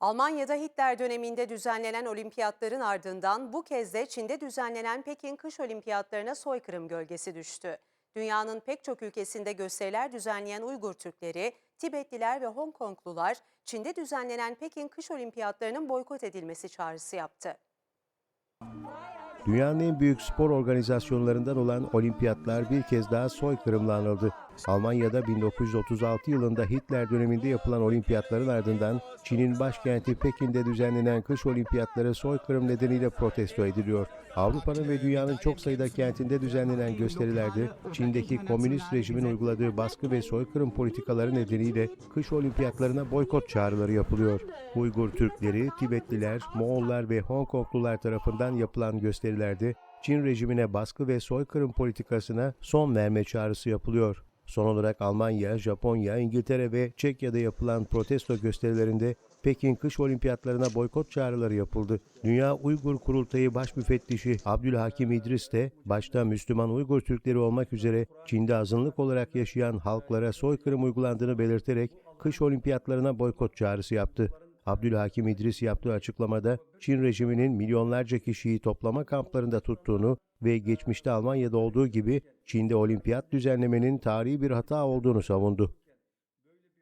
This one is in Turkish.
Almanya'da Hitler döneminde düzenlenen olimpiyatların ardından bu kez de Çin'de düzenlenen Pekin kış olimpiyatlarına soykırım gölgesi düştü. Dünyanın pek çok ülkesinde gösteriler düzenleyen Uygur Türkleri, Tibetliler ve Hong Konglular Çin'de düzenlenen Pekin kış olimpiyatlarının boykot edilmesi çağrısı yaptı. Dünyanın en büyük spor organizasyonlarından olan olimpiyatlar bir kez daha soykırımla anıldı. Almanya'da 1936 yılında Hitler döneminde yapılan olimpiyatların ardından Çin'in başkenti Pekin'de düzenlenen kış olimpiyatları soykırım nedeniyle protesto ediliyor. Avrupa'nın ve dünyanın çok sayıda kentinde düzenlenen gösterilerde Çin'deki komünist rejimin uyguladığı baskı ve soykırım politikaları nedeniyle kış olimpiyatlarına boykot çağrıları yapılıyor. Uygur Türkleri, Tibetliler, Moğollar ve Hong Konglular tarafından yapılan gösterilerde Çin rejimine baskı ve soykırım politikasına son verme çağrısı yapılıyor. Son olarak Almanya, Japonya, İngiltere ve Çekya'da yapılan protesto gösterilerinde Pekin kış olimpiyatlarına boykot çağrıları yapıldı. Dünya Uygur Kurultayı Baş Müfettişi Abdülhakim İdris de başta Müslüman Uygur Türkleri olmak üzere Çin'de azınlık olarak yaşayan halklara soykırım uygulandığını belirterek kış olimpiyatlarına boykot çağrısı yaptı. Abdülhakim İdris yaptığı açıklamada Çin rejiminin milyonlarca kişiyi toplama kamplarında tuttuğunu ve geçmişte Almanya'da olduğu gibi Çin'de olimpiyat düzenlemenin tarihi bir hata olduğunu savundu.